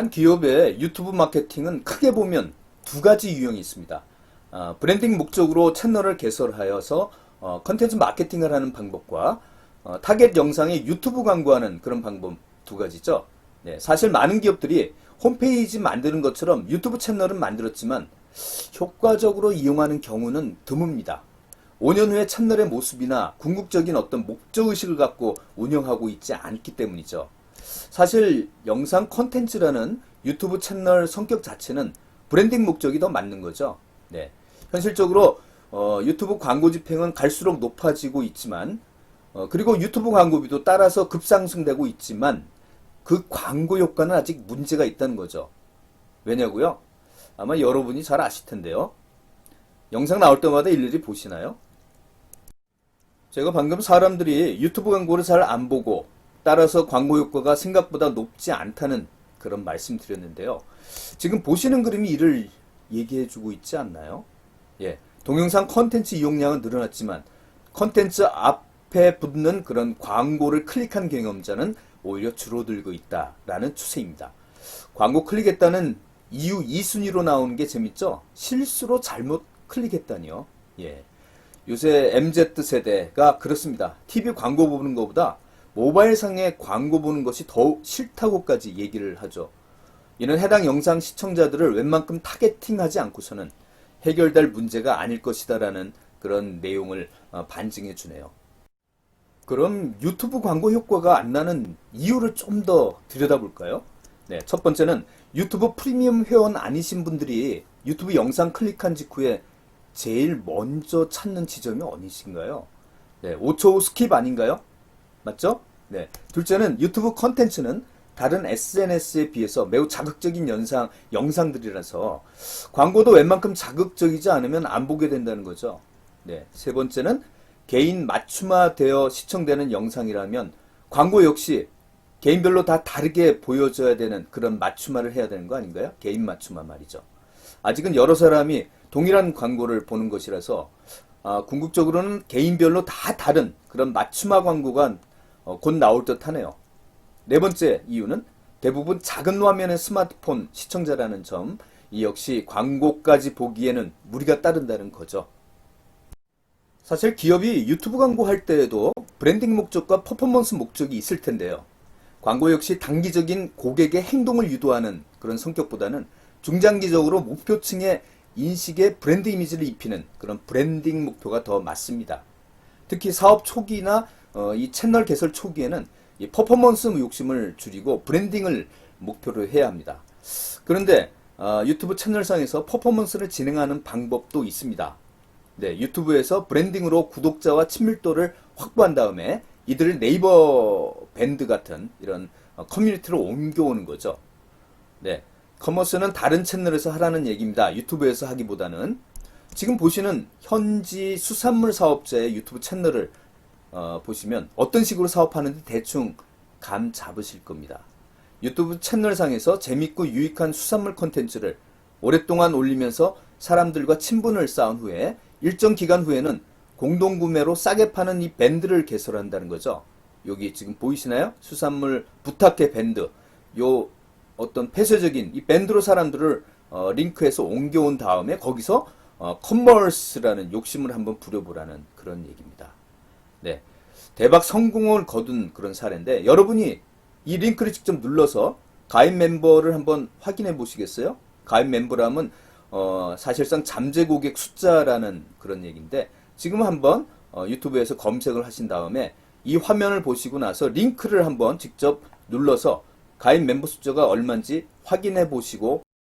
한 기업의 유튜브 마케팅은 크게 보면 두 가지 유형이 있습니다. 아, 브랜딩 목적으로 채널을 개설하여서 어, 컨텐츠 마케팅을 하는 방법과 어, 타겟 영상에 유튜브 광고하는 그런 방법 두 가지죠. 네, 사실 많은 기업들이 홈페이지 만드는 것처럼 유튜브 채널은 만들었지만 효과적으로 이용하는 경우는 드뭅니다. 5년 후에 채널의 모습이나 궁극적인 어떤 목적의식을 갖고 운영하고 있지 않기 때문이죠. 사실 영상 컨텐츠라는 유튜브 채널 성격 자체는 브랜딩 목적이 더 맞는 거죠. 네. 현실적으로 어, 유튜브 광고 집행은 갈수록 높아지고 있지만 어, 그리고 유튜브 광고비도 따라서 급상승되고 있지만 그 광고 효과는 아직 문제가 있다는 거죠. 왜냐고요? 아마 여러분이 잘 아실 텐데요. 영상 나올 때마다 일일이 보시나요? 제가 방금 사람들이 유튜브 광고를 잘 안 보고 따라서 광고 효과가 생각보다 높지 않다는 그런 말씀 드렸는데요. 지금 보시는 그림이 이를 얘기해 주고 있지 않나요? 예. 동영상 컨텐츠 이용량은 늘어났지만 컨텐츠 앞에 붙는 그런 광고를 클릭한 경험자는 오히려 줄어들고 있다라는 추세입니다. 광고 클릭했다는 이유 2순위로 나오는 게 재밌죠? 실수로 잘못 클릭했다니요. 예. 요새 MZ 세대가 그렇습니다. TV 광고 보는 것보다 모바일 상의 광고 보는 것이 더욱 싫다고까지 얘기를 하죠. 이는 해당 영상 시청자들을 웬만큼 타겟팅하지 않고서는 해결될 문제가 아닐 것이다라는 그런 내용을 어, 반증해 주네요. 그럼 유튜브 광고 효과가 안 나는 이유를 좀 더 들여다볼까요? 네, 첫 번째는 유튜브 프리미엄 회원 아니신 분들이 유튜브 영상 클릭한 직후에 제일 먼저 찾는 지점이 어디신가요? 네, 5초 후 스킵 아닌가요? 맞죠? 네. 둘째는 유튜브 컨텐츠는 다른 SNS에 비해서 매우 자극적인 영상, 영상들이라서 광고도 웬만큼 자극적이지 않으면 안 보게 된다는 거죠. 네. 세 번째는 개인 맞춤화 되어 시청되는 영상이라면 광고 역시 개인별로 다 다르게 보여줘야 되는 그런 맞춤화를 해야 되는 거 아닌가요? 개인 맞춤화 말이죠. 아직은 여러 사람이 동일한 광고를 보는 것이라서 아, 궁극적으로는 개인별로 다 다른 그런 맞춤화 광고가 어, 곧 나올 듯 하네요. 네 번째 이유는 대부분 작은 화면의 스마트폰 시청자라는 점, 이 역시 광고까지 보기에는 무리가 따른다는 거죠. 사실 기업이 유튜브 광고 할 때에도 브랜딩 목적과 퍼포먼스 목적이 있을 텐데요. 광고 역시 단기적인 고객의 행동을 유도하는 그런 성격보다는 중장기적으로 목표층의 인식에 브랜드 이미지를 입히는 그런 브랜딩 목표가 더 맞습니다. 특히 사업 초기나 어, 이 채널 개설 초기에는 이 퍼포먼스 욕심을 줄이고 브랜딩을 목표로 해야 합니다. 그런데 어, 유튜브 채널상에서 퍼포먼스를 진행하는 방법도 있습니다. 네, 유튜브에서 브랜딩으로 구독자와 친밀도를 확보한 다음에 이들을 네이버 밴드 같은 이런 어, 커뮤니티로 옮겨오는 거죠. 네, 커머스는 다른 채널에서 하라는 얘기입니다. 유튜브에서 하기보다는 지금 보시는 현지 수산물 사업자의 유튜브 채널을 어, 보시면 어떤 식으로 사업하는지 대충 감 잡으실 겁니다. 유튜브 채널상에서 재밌고 유익한 수산물 콘텐츠를 오랫동안 올리면서 사람들과 친분을 쌓은 후에 일정 기간 후에는 공동구매로 싸게 파는 이 밴드를 개설한다는 거죠. 여기 지금 보이시나요? 수산물 부탁해 밴드. 요 어떤 폐쇄적인 이 밴드로 사람들을 어, 링크해서 옮겨온 다음에 거기서 어, 커머스라는 욕심을 한번 부려보라는 그런 얘기입니다. 네. 대박 성공을 거둔 그런 사례인데 여러분이 이 링크를 직접 눌러서 가입 멤버를 한번 확인해 보시겠어요? 가입 멤버라면 어, 사실상 잠재 고객 숫자라는 그런 얘기인데 지금 한번 어, 유튜브에서 검색을 하신 다음에 이 화면을 보시고 나서 링크를 한번 직접 눌러서 가입 멤버 숫자가 얼마인지 확인해 보시고